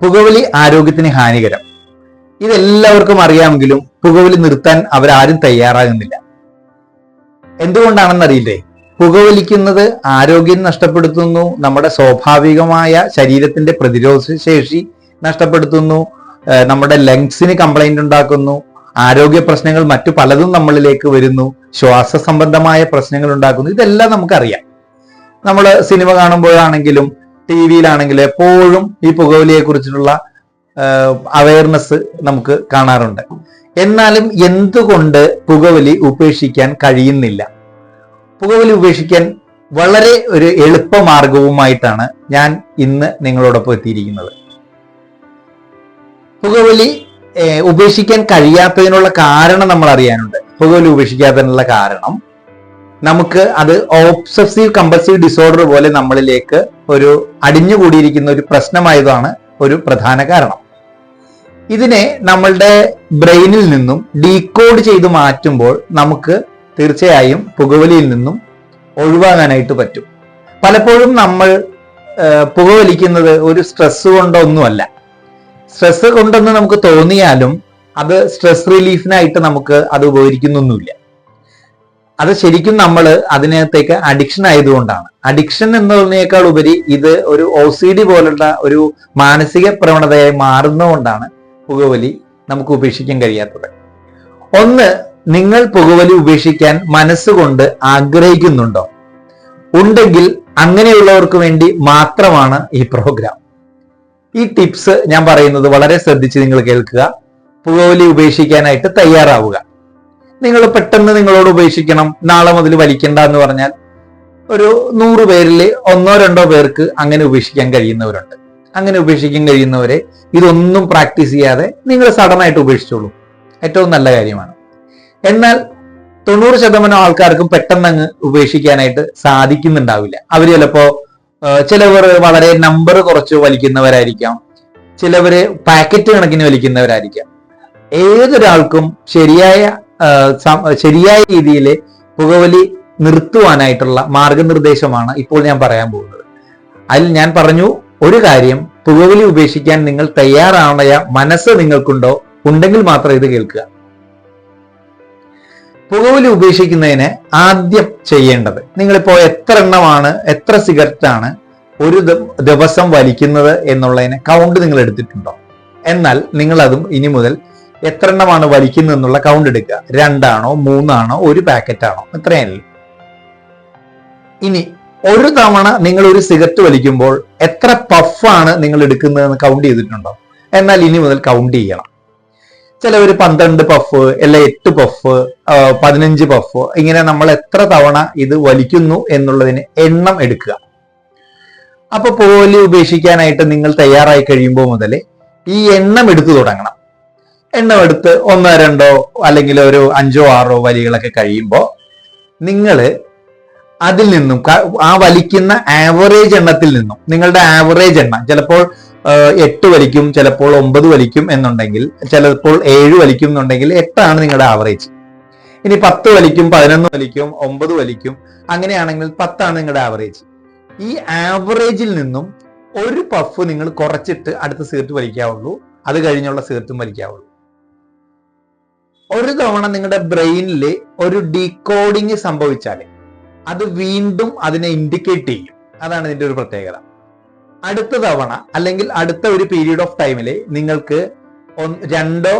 പുകവലി ആരോഗ്യത്തിന് ഹാനികരം. ഇതെല്ലാവർക്കും അറിയാമെങ്കിലും പുകവലി നിർത്താൻ അവരാരും തയ്യാറാകുന്നില്ല. എന്തുകൊണ്ടാണെന്നറിയില്ലേ? പുകവലിക്കുന്നത് ആരോഗ്യം നഷ്ടപ്പെടുത്തുന്നു നമ്മുടെ സ്വാഭാവികമായ ശരീരത്തിന്റെ പ്രതിരോധ ശേഷി നഷ്ടപ്പെടുത്തുന്നു നമ്മുടെ ലങ്സിന് കംപ്ലൈന്റ് ഉണ്ടാക്കുന്നു ആരോഗ്യ പ്രശ്നങ്ങൾ മറ്റു പലതും നമ്മളിലേക്ക് വരുന്നു ശ്വാസ സംബന്ധമായ പ്രശ്നങ്ങൾ ഉണ്ടാക്കുന്നു ഇതെല്ലാം നമുക്കറിയാം. നമ്മൾ സിനിമ കാണുമ്പോഴാണെങ്കിലും ടി വിയിലാണെങ്കിൽ എപ്പോഴും ഈ പുകവലിയെ കുറിച്ചിട്ടുള്ള അവയർനെസ് നമുക്ക് കാണാറുണ്ട്. എന്നാലും എന്തുകൊണ്ട് പുകവലി ഉപേക്ഷിക്കാൻ കഴിയുന്നില്ല? പുകവലി ഉപേക്ഷിക്കാൻ വളരെ ഒരു എളുപ്പമാർഗവുമായിട്ടാണ് ഞാൻ ഇന്ന് നിങ്ങളോടൊപ്പം എത്തിയിരിക്കുന്നത്. പുകവലി ഉപേക്ഷിക്കാൻ കഴിയാത്തതിനുള്ള കാരണം നമ്മൾ അറിയാനുണ്ട്. പുകവലി ഉപേക്ഷിക്കാത്തതിനുള്ള കാരണം നമുക്ക് അത് ഓബ്സസീവ് കമ്പൾസീവ് ഡിസോർഡർ പോലെ നമ്മളിലേക്ക് ഒരു അടിഞ്ഞുകൂടിയിരിക്കുന്ന ഒരു പ്രശ്നമായതാണ് ഒരു പ്രധാന കാരണം. ഇതിനെ നമ്മളുടെ ബ്രെയിനിൽ നിന്നും ഡീകോഡ് ചെയ്ത് മാറ്റുമ്പോൾ നമുക്ക് തീർച്ചയായും പുകവലിയിൽ നിന്നും ഒഴിവാകാനായിട്ട് പറ്റും. പലപ്പോഴും നമ്മൾ പുകവലിക്കുന്നത് ഒരു സ്ട്രെസ് കൊണ്ടൊന്നുമല്ല. സ്ട്രെസ് കൊണ്ടെന്ന് നമുക്ക് തോന്നിയാലും അത് സ്ട്രെസ് റിലീഫിനായിട്ട് നമുക്ക് അത് ഉപകരിക്കുന്നൊന്നുമില്ല. അത് ശരിക്കും നമ്മൾ അതിനകത്തേക്ക് അഡിക്ഷൻ ആയതുകൊണ്ടാണ്. അഡിക്ഷൻ എന്നതിനേക്കാൾ ഉപരി ഇത് ഒരു ഒ സി ഡി പോലുള്ള ഒരു മാനസിക പ്രവണതയായി മാറുന്നതുകൊണ്ടാണ് പുകവലി നമുക്ക് ഉപേക്ഷിക്കാൻ കഴിയാത്തത്. ഒന്ന് നിങ്ങൾ പുകവലി ഉപേക്ഷിക്കാൻ മനസ്സുകൊണ്ട് ആഗ്രഹിക്കുന്നുണ്ടോ? ഉണ്ടെങ്കിൽ അങ്ങനെയുള്ളവർക്ക് വേണ്ടി മാത്രമാണ് ഈ പ്രോഗ്രാം ഈ ടിപ്സ് ഞാൻ പറയുന്നത് വളരെ ശ്രദ്ധിച്ച് നിങ്ങൾ കേൾക്കുക. പുകവലി ഉപേക്ഷിക്കാനായിട്ട് തയ്യാറാവുക. നിങ്ങൾ പെട്ടെന്ന് നിങ്ങളോട് ഉപേക്ഷിക്കണം നാളെ മുതൽ വലിക്കണ്ട എന്ന് പറഞ്ഞാൽ ഒരു നൂറ് പേരിൽ ഒന്നോ രണ്ടോ പേർക്ക് അങ്ങനെ ഉപേക്ഷിക്കാൻ കഴിയുന്നവരുണ്ട്. അങ്ങനെ ഉപേക്ഷിക്കാൻ കഴിയുന്നവരെ ഇതൊന്നും പ്രാക്ടീസ് ചെയ്യാതെ നിങ്ങൾ സഡൻ ആയിട്ട് ഉപേക്ഷിച്ചോളൂ. ഏറ്റവും നല്ല കാര്യമാണ്. എന്നാൽ തൊണ്ണൂറ് ശതമാനം ആൾക്കാർക്കും പെട്ടെന്ന് അങ്ങ് ഉപേക്ഷിക്കാനായിട്ട് സാധിക്കുന്നുണ്ടാവില്ല. അവർ ചിലപ്പോ ചിലവർ വളരെ നമ്പർ കുറച്ച് വലിക്കുന്നവരായിരിക്കാം. ചിലവര് പാക്കറ്റ് കണക്കിന് വലിക്കുന്നവരായിരിക്കാം. ഏതൊരാൾക്കും ശരിയായ ശരിയായ രീതിയിൽ പുകവലി നിർത്തുവാനായിട്ടുള്ള മാർഗനിർദ്ദേശമാണ് ഇപ്പോൾ ഞാൻ പറയാൻ പോകുന്നത്. അതിൽ ഞാൻ പറഞ്ഞു ഒരു കാര്യം പുകവലി ഉപേക്ഷിക്കാൻ നിങ്ങൾ തയ്യാറാണയ മനസ്സ് നിങ്ങൾക്കുണ്ടോ? ഉണ്ടെങ്കിൽ മാത്രം ഇത് കേൾക്കുക. പുകവലി ഉപേക്ഷിക്കുന്നതിന് ആദ്യം ചെയ്യേണ്ടത് നിങ്ങളിപ്പോ എത്ര എണ്ണമാണ് എത്ര സിഗരറ്റ് ആണ് ഒരു ദിവസം വലിക്കുന്നത് എന്നുള്ളതിന് കൗണ്ട് നിങ്ങൾ എടുത്തിട്ടുണ്ടോ? എന്നാൽ നിങ്ങൾ അതും ഇനി മുതൽ എത്ര എണ്ണമാണ് വലിക്കുന്നത് എന്നുള്ള കൗണ്ട് എടുക്കുക. രണ്ടാണോ മൂന്നാണോ ഒരു പാക്കറ്റ് ആണോ? ഇത്രയല്ലേ ഇനി ഒരു തവണ നിങ്ങൾ ഒരു സിഗരറ്റ് വലിക്കുമ്പോൾ എത്ര പഫാണ് നിങ്ങൾ എടുക്കുന്നതെന്ന് കൗണ്ട് ചെയ്തിട്ടുണ്ടോ? എന്നാൽ ഇനി മുതൽ കൗണ്ട് ചെയ്യണം. ചിലവർ പന്ത്രണ്ട് പഫ് അല്ല എട്ട് പഫ് പതിനഞ്ച് പഫ് ഇങ്ങനെ നമ്മൾ എത്ര തവണ ഇത് വലിക്കുന്നു എന്നുള്ളതിന് എണ്ണം എടുക്കുക. അപ്പൊ പോലി ഉപേക്ഷിക്കാനായിട്ട് നിങ്ങൾ തയ്യാറായി കഴിയുമ്പോൾ മുതൽ ഈ എണ്ണം എടുത്തു തുടങ്ങണം. എണ്ണം എടുത്ത് ഒന്നോ രണ്ടോ അല്ലെങ്കിൽ ഒരു അഞ്ചോ ആറോ വലികളൊക്കെ കഴിയുമ്പോൾ നിങ്ങൾ അതിൽ നിന്നും ആ വലിക്കുന്ന ആവറേജ് എണ്ണത്തിൽ നിന്നും നിങ്ങളുടെ ആവറേജ് എണ്ണം ചിലപ്പോൾ എട്ട് വലിക്കും ചിലപ്പോൾ ഒമ്പത് വലിക്കും എന്നുണ്ടെങ്കിൽ ചിലപ്പോൾ ഏഴ് വലിക്കും എന്നുണ്ടെങ്കിൽ എട്ടാണ് നിങ്ങളുടെ ആവറേജ് ഇനി പത്ത് വലിക്കും പതിനൊന്ന് വലിക്കും ഒമ്പത് വലിക്കും അങ്ങനെയാണെങ്കിൽ പത്താണ് നിങ്ങളുടെ ആവറേജ് ഈ ആവറേജിൽ നിന്നും ഒരു പഫ് നിങ്ങൾ കുറച്ചിട്ട് അടുത്ത സിഗരറ്റ് വലിക്കാവുള്ളൂ. അത് കഴിഞ്ഞുള്ള സിഗരറ്റും വലിക്കാവുള്ളൂ. ഒരു തവണ നിങ്ങളുടെ ബ്രെയിനിൽ ഒരു ഡീകോഡിങ് സംഭവിച്ചാൽ അത് വീണ്ടും അതിനെ ഇൻഡിക്കേറ്റ് ചെയ്യും. അതാണ് ഇതിന്റെ ഒരു പ്രത്യേകത. അടുത്ത തവണ അല്ലെങ്കിൽ അടുത്ത ഒരു പീരീഡ് ഓഫ് ടൈമിൽ നിങ്ങൾക്ക് രണ്ടോ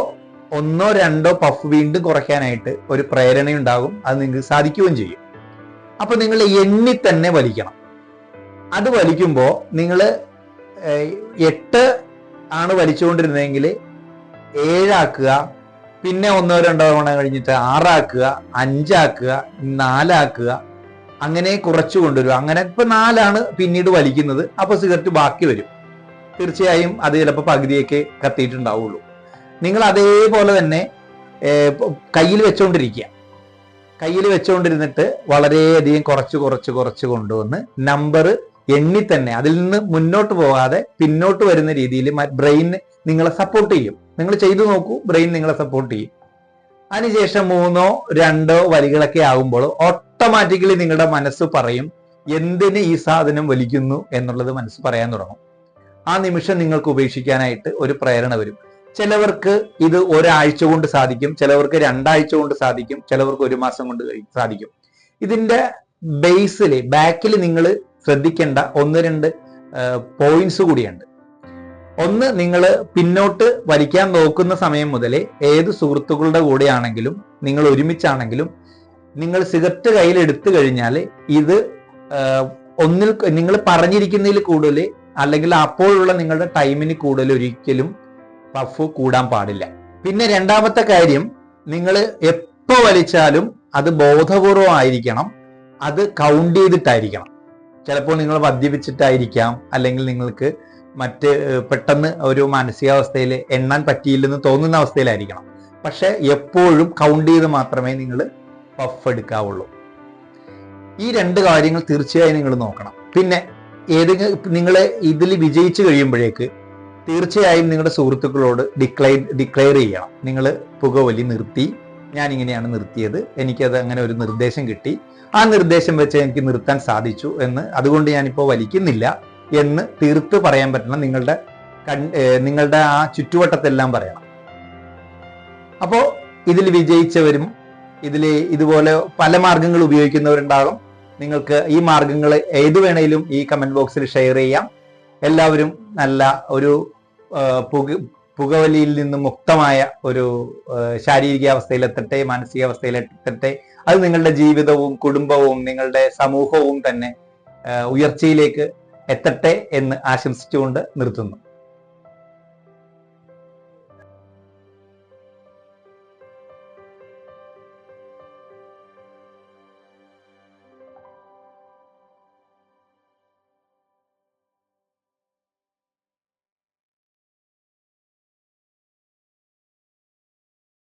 ഒന്നോ രണ്ടോ പഫ് വീണ്ടും കുറയ്ക്കാനായിട്ട് ഒരു പ്രേരണയുണ്ടാകും. അത് നിങ്ങൾക്ക് സാധിക്കുകയും ചെയ്യും. അപ്പൊ നിങ്ങൾ എണ്ണി തന്നെ വലിക്കണം. അത് വലിക്കുമ്പോൾ നിങ്ങൾ എട്ട് ആണ് വലിച്ചുകൊണ്ടിരുന്നതെങ്കിൽ ഏഴാക്കുക പിന്നെ ഒന്നോ രണ്ടോ തവണ കഴിഞ്ഞിട്ട് ആറാക്കുക അഞ്ചാക്കുക നാലാക്കുക അങ്ങനെ കുറച്ചു കൊണ്ടുവരും അങ്ങനെ ഇപ്പൊ നാലാണ് പിന്നീട് വലിക്കുന്നത്. അപ്പൊ സിഗരറ്റ് ബാക്കി വരും. തീർച്ചയായും അത് ചിലപ്പോൾ പകുതിയൊക്കെ കത്തിയിട്ടുണ്ടാവുള്ളൂ. നിങ്ങൾ അതേപോലെ തന്നെ കയ്യിൽ വെച്ചുകൊണ്ടിരിക്കുക കയ്യിൽ വെച്ചുകൊണ്ടിരുന്നിട്ട് വളരെയധികം കുറച്ച് കുറച്ച് കുറച്ച് കൊണ്ടുവന്ന് നമ്പർ എണ്ണി തന്നെ അതിൽ നിന്ന് മുന്നോട്ട് പോകാതെ പിന്നോട്ട് വരുന്ന രീതിയിൽ ബ്രെയിൻ നിങ്ങളെ സപ്പോർട്ട് ചെയ്യും. നിങ്ങൾ ചെയ്തു നോക്കൂ ബ്രെയിൻ നിങ്ങളെ സപ്പോർട്ട് ചെയ്യും. അതിനുശേഷം മൂന്നോ രണ്ടോ വരികളൊക്കെ ആകുമ്പോൾ ഓട്ടോമാറ്റിക്കലി നിങ്ങളുടെ മനസ്സ് പറയും എന്തിന് ഈ സാധനം വലിക്കുന്നു എന്നുള്ളത് മനസ്സ് പറയാൻ തുടങ്ങും. ആ നിമിഷം നിങ്ങൾക്ക് ഉപേക്ഷിക്കാനായിട്ട് ഒരു പ്രേരണ വരും. ചിലവർക്ക് ഇത് ഒരാഴ്ച കൊണ്ട് സാധിക്കും ചിലവർക്ക് രണ്ടാഴ്ച കൊണ്ട് സാധിക്കും ചിലവർക്ക് ഒരു മാസം കൊണ്ട് സാധിക്കും. ഇതിന്റെ ബേസിൽ ബാക്കിൽ നിങ്ങൾ ശ്രദ്ധിക്കേണ്ട ഒന്ന് രണ്ട് പോയിന്റ്സ് കൂടിയുണ്ട്. ഒന്ന് നിങ്ങൾ പിന്നോട്ട് വലിക്കാൻ നോക്കുന്ന സമയം മുതലേ ഏത് സുഹൃത്തുക്കളുടെ കൂടെയാണെങ്കിലും നിങ്ങൾ ഒരുമിച്ചാണെങ്കിലും നിങ്ങൾ സിഗരറ്റ് കയ്യിൽ എടുത്തു കഴിഞ്ഞാൽ ഇത് ഒന്നിൽ നിങ്ങൾ പറഞ്ഞിരിക്കുന്നതിൽ കൂടുതൽ അല്ലെങ്കിൽ അപ്പോഴുള്ള നിങ്ങളുടെ ടൈമിന് കൂടുതൽ ഒരിക്കലും പഫ് കൂടാൻ പാടില്ല. പിന്നെ രണ്ടാമത്തെ കാര്യം നിങ്ങൾ എപ്പോ വലിച്ചാലും അത് ബോധപൂർവം ആയിരിക്കണം. അത് കൗണ്ട് ചെയ്തിട്ടായിരിക്കണം. ചിലപ്പോൾ നിങ്ങൾ മദ്യപിച്ചിട്ടായിരിക്കാം. അല്ലെങ്കിൽ നിങ്ങൾക്ക് മറ്റ് പെട്ടെന്ന് ഒരു മാനസികാവസ്ഥയിൽ എണ്ണാൻ പറ്റിയില്ലെന്ന് തോന്നുന്ന അവസ്ഥയിലായിരിക്കണം. പക്ഷെ എപ്പോഴും കൗണ്ട് ചെയ്ത് മാത്രമേ നിങ്ങൾ പഫ് എടുക്കാവുള്ളൂ. ഈ രണ്ട് കാര്യങ്ങൾ തീർച്ചയായും നിങ്ങൾ നോക്കണം. പിന്നെ ഏതെങ്കിലും നിങ്ങൾ ഇതിൽ വിജയിച്ചു കഴിയുമ്പോഴേക്ക് തീർച്ചയായും നിങ്ങളുടെ സുഹൃത്തുക്കളോട് ഡിക്ലൈൻ ഡിക്ലെയർ ചെയ്യണം. നിങ്ങൾ പുകവലി നിർത്തി. ഞാൻ ഇങ്ങനെയാണ് നിർത്തിയത്. എനിക്കത് അങ്ങനെ ഒരു നിർദ്ദേശം കിട്ടി. ആ നിർദ്ദേശം വെച്ച് എനിക്ക് നിർത്താൻ സാധിച്ചു എന്ന്. അതുകൊണ്ട് ഞാനിപ്പോൾ വലിക്കുന്നില്ല. എന്ന് തീർത്ത് പറയാൻ പറ്റണം. നിങ്ങളുടെ നിങ്ങളുടെ ആ ചുറ്റുവട്ടത്തെല്ലാം പറയണം. അപ്പോൾ ഇതിൽ വിജയിച്ചവരും ഇതിൽ ഇതുപോലെ പല മാർഗങ്ങൾ ഉപയോഗിക്കുന്നവരുണ്ടാകും. നിങ്ങൾക്ക് ഈ മാർഗങ്ങൾ ഏത് വേണേലും ഈ കമന്റ് ബോക്സിൽ ഷെയർ ചെയ്യാം. എല്ലാവരും നല്ല ഒരു പുക പുകവലിയിൽ നിന്ന് മുക്തമായ ഒരു ശാരീരികാവസ്ഥയിലെത്തട്ടെ മാനസികാവസ്ഥയിലെത്തട്ടെ അത് നിങ്ങളുടെ ജീവിതവും കുടുംബവും നിങ്ങളുടെ സമൂഹവും തന്നെ ഉയർച്ചയിലേക്ക് എത്തട്ടെ എന്ന് ആശംസിച്ചുകൊണ്ട് നിർത്തുന്നു.